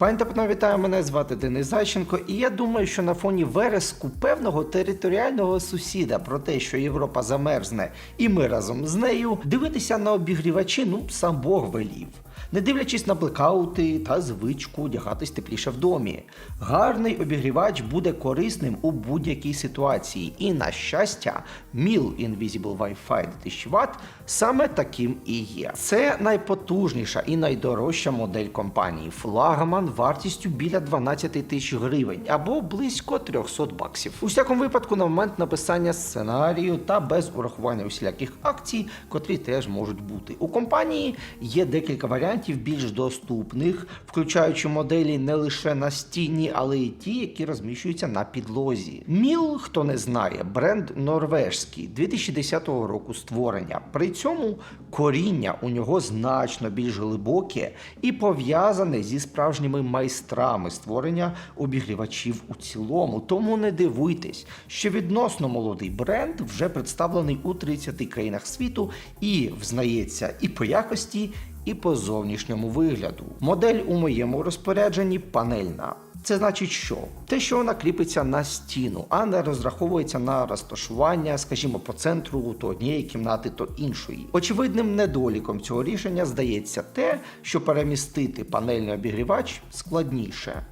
Пані та вітаю, мене звати Денис Зайченко, і я думаю, що на фоні вереску певного територіального сусіда про те, що Європа замерзне, і ми разом з нею, дивитися на обігрівачі, ну сам Бог велів. Не дивлячись на блекаути та звичку одягатись тепліше в домі. Гарний обігрівач буде корисним у будь-якій ситуації. І на щастя, Міл Invisible Wi-Fi 1000 Вт саме таким і є. Це найпотужніша і найдорожча модель компанії. Флагман вартістю біля 12 тисяч гривень або близько 300 баксів. У всякому випадку, на момент написання сценарію та без урахування усіляких акцій, котрі теж можуть бути. У компанії є декілька варіантів більш доступних, включаючи моделі не лише на стіні, але й ті, які розміщуються на підлозі. Міл, хто не знає, бренд норвежський 2010 року створення. При цьому коріння у нього значно більш глибоке і пов'язане зі справжніми майстрами створення обігрівачів у цілому. Тому не дивуйтесь, що відносно молодий бренд вже представлений у 30 країнах світу і взнається і по якості, і по зовнішньому вигляду. Модель у моєму розпорядженні панельна. Це значить, що те, що вона кріпиться на стіну, а не розраховується на розташування, скажімо, по центру то однієї кімнати, то іншої. Очевидним недоліком цього рішення здається те, що перемістити панельний обігрівач складніше.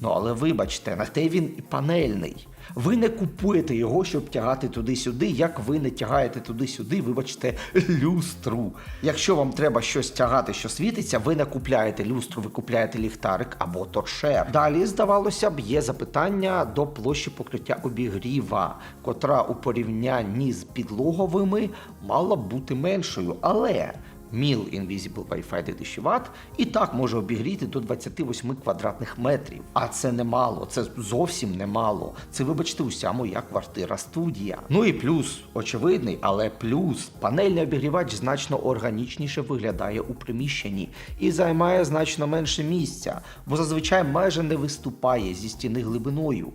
Ну але вибачте, на те він і панельний. Ви не купуєте його, щоб тягати туди-сюди, як ви не тягаєте туди-сюди, вибачте, люстру. Якщо вам треба щось тягати, що світиться, ви не купляєте люстру, ви купляєте ліхтарик або торшер. Далі, здавалося б, є запитання до площі покриття обігріва, котра у порівнянні з підлоговими мала б бути меншою. Але Міл Invisible Wi-Fi 1000 Вт і так може обігріти до 28 квадратних метрів. А це немало, це зовсім немало. Це, вибачте, уся моя квартира студія. Ну і плюс, очевидний, але плюс панельний обігрівач значно органічніше виглядає у приміщенні і займає значно менше місця, бо зазвичай майже не виступає зі стіни глибиною.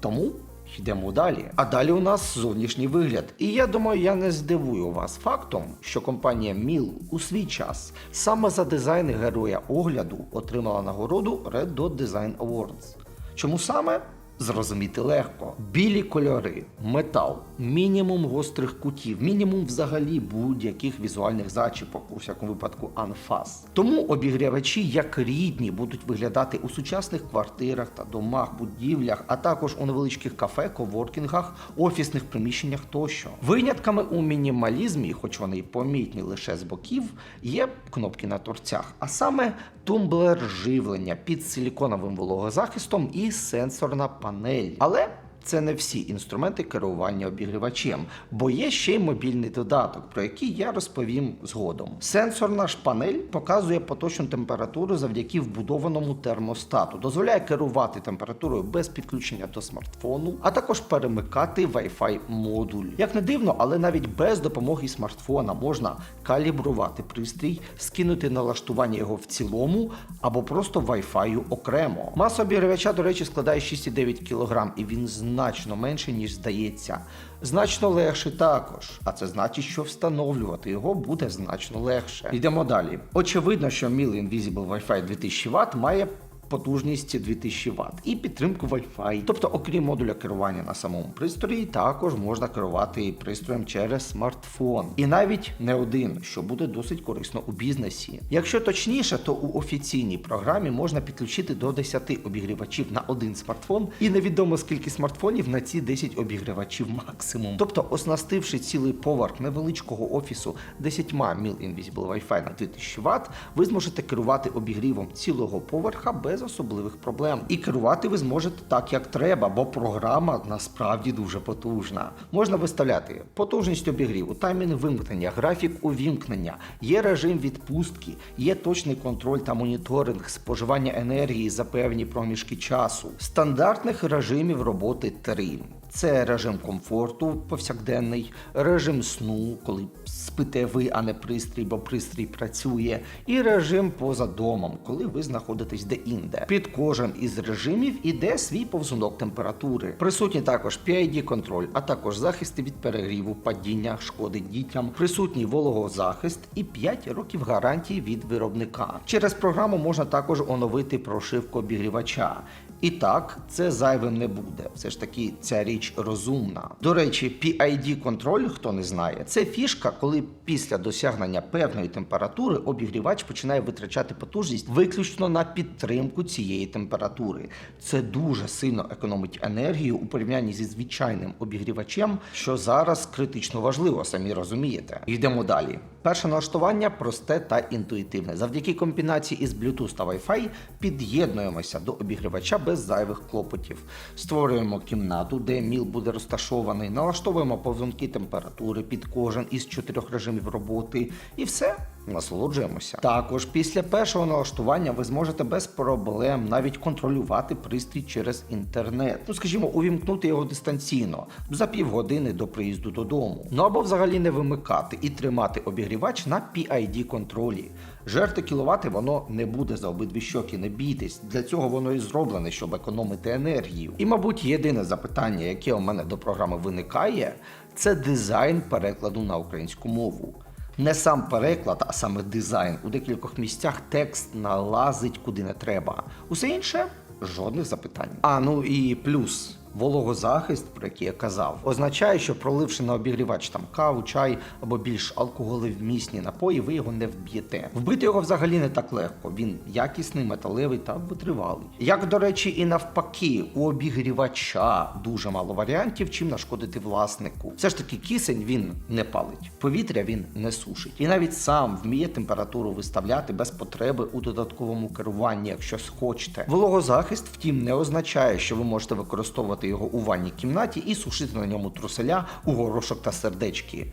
Тому Йдемо далі. А далі у нас зовнішній вигляд. І я думаю, я не здивую вас фактом, що компанія Міл у свій час саме за дизайн героя огляду отримала нагороду Red Dot Design Awards. Чому саме? Зрозуміти легко. Білі кольори, метал, мінімум гострих кутів, мінімум взагалі будь-яких візуальних зачіпок, у всякому випадку анфас. Тому обігрівачі як рідні будуть виглядати у сучасних квартирах та домах, будівлях, а також у невеличких кафе, коворкінгах, офісних приміщеннях тощо. Винятками у мінімалізмі, хоч вони й помітні лише з боків, є кнопки на торцях, а саме тумблер живлення під силіконовим вологозахистом і сенсорна панель. Але це не всі інструменти керування обігрівачем, бо є ще й мобільний додаток, про який я розповім згодом. Сенсорна ж панель показує поточну температуру завдяки вбудованому термостату, дозволяє керувати температурою без підключення до смартфону, а також перемикати Wi-Fi модуль. Як не дивно, але навіть без допомоги смартфона можна калібрувати пристрій, скинути налаштування його в цілому або просто Wi-Fi окремо. Маса обігрівача, до речі, складає 6,9 кг, і він значно менше, ніж здається. Значно легше також, а це значить, що встановлювати його буде значно легше. Йдемо далі. Очевидно, що Mill Invisible Wi-Fi 2000 Вт має потужність 2000 Вт і підтримку Wi-Fi. Тобто, окрім модуля керування на самому пристрої, також можна керувати пристроєм через смартфон. І навіть не один, що буде досить корисно у бізнесі. Якщо точніше, то у офіційній програмі можна підключити до 10 обігрівачів на один смартфон, і невідомо скільки смартфонів на ці 10 обігрівачів максимум. Тобто, оснастивши цілий поверх невеличкого офісу 10 Mill Invisible Wi-Fi на 2000 Вт, ви зможете керувати обігрівом цілого поверха без особливих проблем. І керувати ви зможете так, як треба, бо програма насправді дуже потужна. Можна виставляти потужність обігріву, таймінг вимкнення, графік увімкнення, є режим відпустки, є точний контроль та моніторинг споживання енергії за певні проміжки часу. Стандартних режимів роботи 3. Це режим комфорту повсякденний, режим сну, коли спите ви, а не пристрій, бо пристрій працює, і режим поза домом, коли ви знаходитесь де-інде. Під кожен із режимів іде свій повзунок температури. Присутній також PID контроль, а також захисти від перегріву, падіння, шкоди дітям, присутній вологозахист і 5 років гарантії від виробника. Через програму можна також оновити прошивку обігрівача. І так, це зайвим не буде. Все ж таки, ця річ розумна. До речі, PID контроль, хто не знає, це фішка, коли після досягнення певної температури обігрівач починає витрачати потужність виключно на підтримку цієї температури. Це дуже сильно економить енергію у порівнянні зі звичайним обігрівачем, що зараз критично важливо, самі розумієте. Йдемо далі. Перше налаштування просте та інтуїтивне. Завдяки комбінації із Bluetooth та Wi-Fi під'єднуємося до обігрівача без зайвих клопотів. Створюємо кімнату, де міл буде розташований, налаштовуємо повзунки температури під кожен із чотирьох режимів роботи, і все. Насолоджуємося. Також після першого налаштування ви зможете без проблем навіть контролювати пристрій через інтернет. Ну, скажімо, увімкнути його дистанційно за півгодини до приїзду додому. Ну або взагалі не вимикати і тримати обігрівач на PID контролі. Жерти кіловати воно не буде за обидві щоки, не бійтесь. Для цього воно і зроблене, щоб економити енергію. І, мабуть, єдине запитання, яке у мене до програми виникає, це дизайн перекладу на українську мову. Не сам переклад, а саме дизайн. У декількох місцях текст налазить куди не треба. Усе інше жодних запитань. А ну і плюс. Вологозахист, про який я казав, означає, що проливши на обігрівач там каву, чай або більш алкоголевмісні напої, ви його не вб'єте. Вбити його взагалі не так легко. Він якісний, металевий та витривалий. Як до речі, і навпаки, у обігрівача дуже мало варіантів, чим нашкодити власнику. Все ж таки, кисень він не палить, повітря він не сушить, і навіть сам вміє температуру виставляти без потреби у додатковому керуванні, якщо схочете. Вологозахист, втім, не означає, що ви можете використовувати його у ванній кімнаті і сушити на ньому труселя у горошок та сердечки.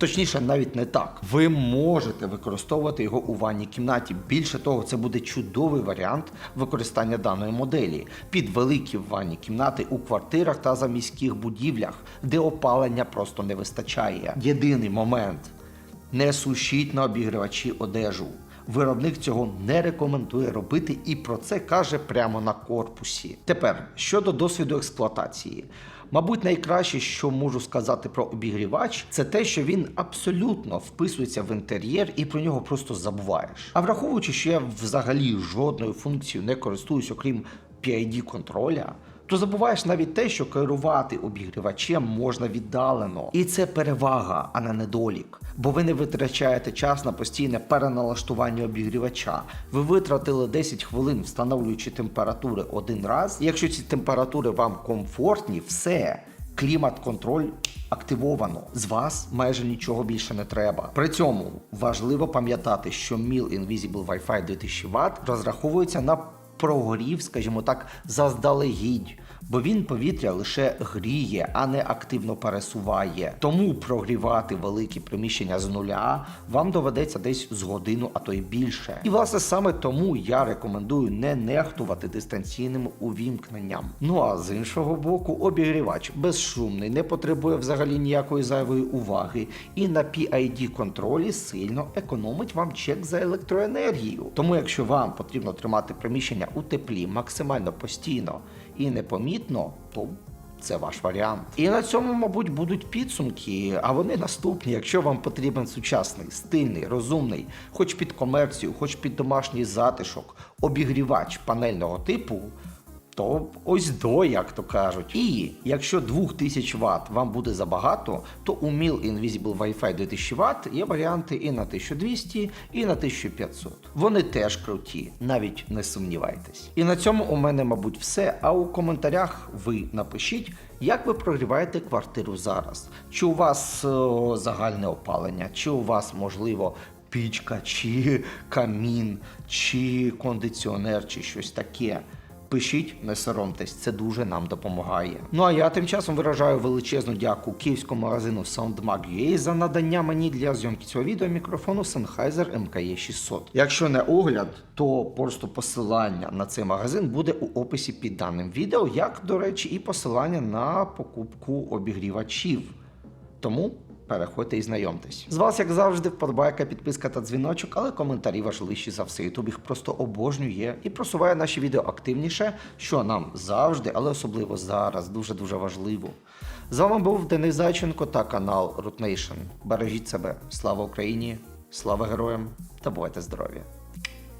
Точніше, навіть не так. Ви можете використовувати його у ванній кімнаті. Більше того, це буде чудовий варіант використання даної моделі під великі ванні кімнати у квартирах та за міських будівлях, де опалення просто не вистачає. Єдиний момент не сушіть на обігрівачі одежу. Виробник цього не рекомендує робити і про це каже прямо на корпусі. Тепер щодо досвіду експлуатації. Мабуть, найкраще, що можу сказати про обігрівач, це те, що він абсолютно вписується в інтер'єр і про нього просто забуваєш. А враховуючи, що я взагалі жодною функцією не користуюсь, окрім PID контроля, то забуваєш навіть те, що керувати обігрівачем можна віддалено. І це перевага, а не недолік. Бо ви не витрачаєте час на постійне переналаштування обігрівача. Ви витратили 10 хвилин, встановлюючи температури один раз. Якщо ці температури вам комфортні, все. Клімат-контроль активовано. З вас майже нічого більше не треба. При цьому важливо пам'ятати, що Mill Invisible Wi-Fi 2000 Вт розраховується на прогрів, скажімо так, заздалегідь, бо він повітря лише гріє, а не активно пересуває. Тому прогрівати великі приміщення з нуля вам доведеться десь з годину, а то й більше. І власне саме тому я рекомендую не нехтувати дистанційним увімкненням. Ну а з іншого боку, обігрівач безшумний, не потребує взагалі ніякої зайвої уваги, і на PID контролі сильно економить вам чек за електроенергію. Тому, якщо вам потрібно тримати приміщення у теплі максимально постійно і непомітно, то це ваш варіант. І на цьому, мабуть, будуть підсумки, а вони наступні. Якщо вам потрібен сучасний, стильний, розумний, хоч під комерцію, хоч під домашній затишок, обігрівач панельного типу. То ось до, як то кажуть. І якщо 2000 Вт вам буде забагато, то у Mill Invisible Wi-Fi 2000 Вт є варіанти і на 1200, і на 1500. Вони теж круті, навіть не сумнівайтесь. І на цьому у мене, мабуть, все. А у коментарях ви напишіть, як ви прогріваєте квартиру зараз. Чи у вас о, загальне опалення, чи у вас, можливо, пічка, чи камін, чи кондиціонер, чи щось таке. Пишіть, не соромтесь, це дуже нам допомагає. Ну а я тим часом виражаю величезну дяку київському магазину SoundMag.ua за надання мені для зйомки цього відео мікрофону Sennheiser MKE 600. Якщо не огляд, то просто посилання на цей магазин буде у описі під даним відео, як, до речі, і посилання на покупку обігрівачів. Тому переходьте і знайомтесь. З вас, як завжди, вподобайка, підписка та дзвіночок, але коментарі важливіші за все. Ютуб їх просто обожнює і просуває наші відео активніше, що нам завжди, але особливо зараз, дуже дуже важливо. З вами був Денис Зайченко та канал Root Nation. Бережіть себе. Слава Україні! Слава героям та бувайте здорові!